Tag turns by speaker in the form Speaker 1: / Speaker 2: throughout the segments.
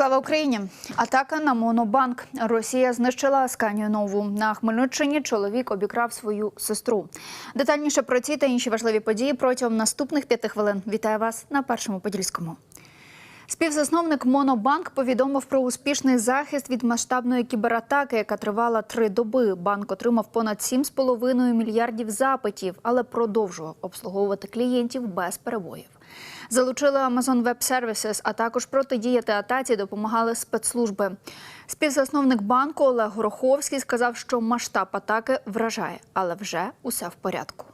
Speaker 1: Слава Україні! Атака на монобанк. Росія знищила Асканію Нову. На Хмельниччині чоловік обікрав свою сестру. Детальніше про ці та інші важливі події протягом наступних п'яти хвилин. Вітаю вас на першому подільському. Співзасновник Монобанк повідомив про успішний захист від масштабної кібератаки, яка тривала три доби. Банк отримав понад 7,5 мільярдів запитів, але продовжував обслуговувати клієнтів без перебоїв. Залучили Amazon Web Services, а також протидіяти атаці допомагали спецслужби. Співзасновник банку Олег Гороховський сказав, що масштаб атаки вражає, але вже усе в порядку.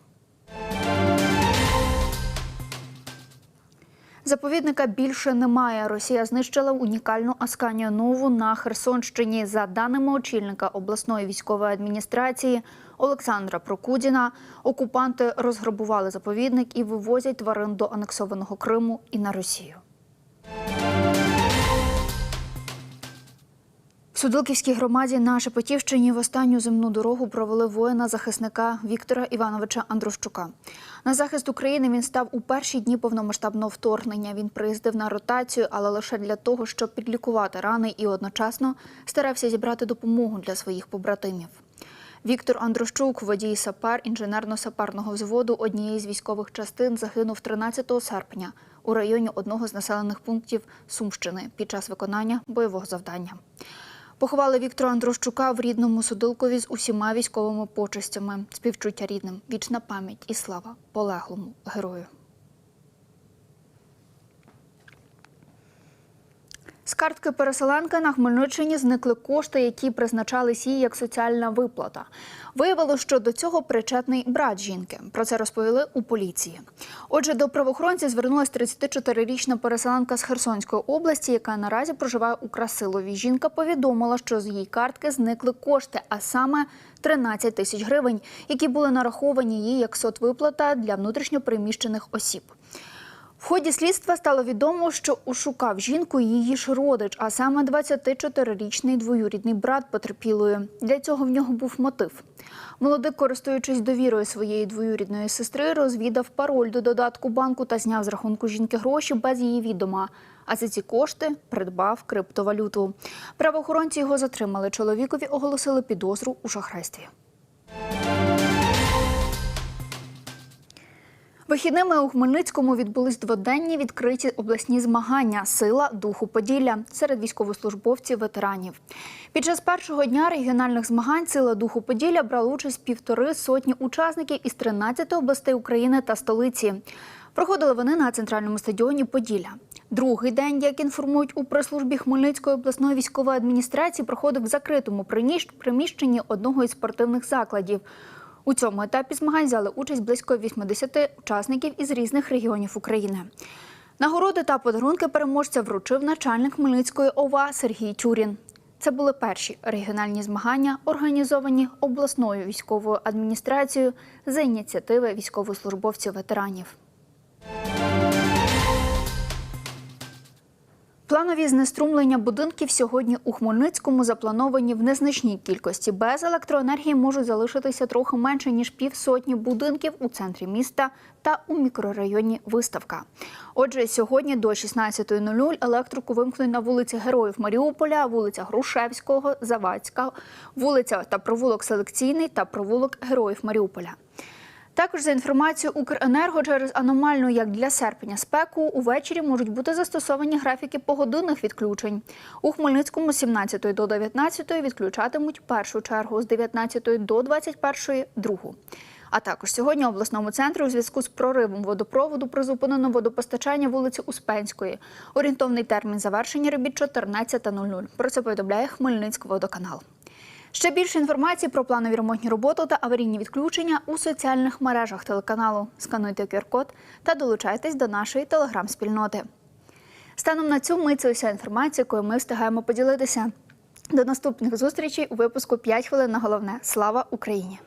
Speaker 1: Заповідника більше немає. Росія знищила унікальну Асканію Нову на Херсонщині. За даними очільника обласної військової адміністрації Олександра Прокудіна, окупанти розграбували заповідник і вивозять тварин до анексованого Криму і на Росію. В Судилківській громаді на Шепетівщині в останню земну дорогу провели воїна-захисника Віктора Івановича Андрощука. На захист України він став у перші дні повномасштабного вторгнення. Він приїздив на ротацію, але лише для того, щоб підлікувати рани і одночасно старався зібрати допомогу для своїх побратимів. Віктор Андрощук, водій сапер інженерно-сапарного взводу однієї з військових частин, загинув 13 серпня у районі одного з населених пунктів Сумщини під час виконання бойового завдання. Поховали Віктора Андрощука в рідному Судилкові з усіма військовими почестями, співчуття рідним, вічна пам'ять і слава полеглому герою. З картки переселенки на Хмельниччині зникли кошти, які призначались їй як соціальна виплата. Виявилося, що до цього причетний брат жінки. Про це розповіли у поліції. Отже, до правоохоронців звернулася 34-річна переселенка з Херсонської області, яка наразі проживає у Красилові. Жінка повідомила, що з її картки зникли кошти, а саме 13 тисяч гривень, які були нараховані їй як соцвиплата для внутрішньопереміщених осіб. В ході слідства стало відомо, що ушукав жінку її ж родич, а саме 24-річний двоюрідний брат потерпілої. Для цього в нього був мотив. Молодик, користуючись довірою своєї двоюрідної сестри, розвідав пароль до додатку банку та зняв з рахунку жінки гроші без її відома. А за ці кошти придбав криптовалюту. Правоохоронці його затримали. Чоловікові оголосили підозру у шахрайстві. Вихідними у Хмельницькому відбулись дводенні відкриті обласні змагання Сила духу Поділля серед військовослужбовців ветеранів. Під час першого дня регіональних змагань Сила духу Поділля брали участь півтори сотні учасників із 13 областей України та столиці. Проходили вони на центральному стадіоні Поділля. Другий день, як інформують у прес-службі Хмельницької обласної військової адміністрації, проходив в закритому приміщенні одного із спортивних закладів. У цьому етапі змагань взяли участь близько 80 учасників із різних регіонів України. Нагороди та подарунки переможця вручив начальник Хмельницької ОВА Сергій Тюрін. Це були перші регіональні змагання, організовані обласною військовою адміністрацією за ініціативи військовослужбовців ветеранів. Планові знеструмлення будинків сьогодні у Хмельницькому заплановані в незначній кількості. Без електроенергії можуть залишитися трохи менше ніж півсотні будинків у центрі міста та у мікрорайоні Виставка. Отже, сьогодні до 16.00 електрику вимкнуть на вулиці Героїв Маріуполя, вулиця Грушевського, Завадська, вулиця та провулок Селекційний та провулок Героїв Маріуполя. Також за інформацією Укренерго через аномальну, як для серпня, спеку увечері можуть бути застосовані графіки погодинних відключень. У Хмельницькому з 17 до 19 відключатимуть першу чергу, з 19 до 21 – другу. А також сьогодні обласному центрі у зв'язку з проривом водопроводу призупинено водопостачання вулиці Успенської. Орієнтовний термін завершення робіт 14.00. Про це повідомляє Хмельницький водоканал. Ще більше інформації про планові ремонтні роботи та аварійні відключення у соціальних мережах телеканалу. Скануйте QR-код та долучайтесь до нашої телеграм-спільноти. Станом на цю мить це уся інформація, якою ми встигаємо поділитися. До наступних зустрічей у випуску «5 хвилин на головне. Слава Україні!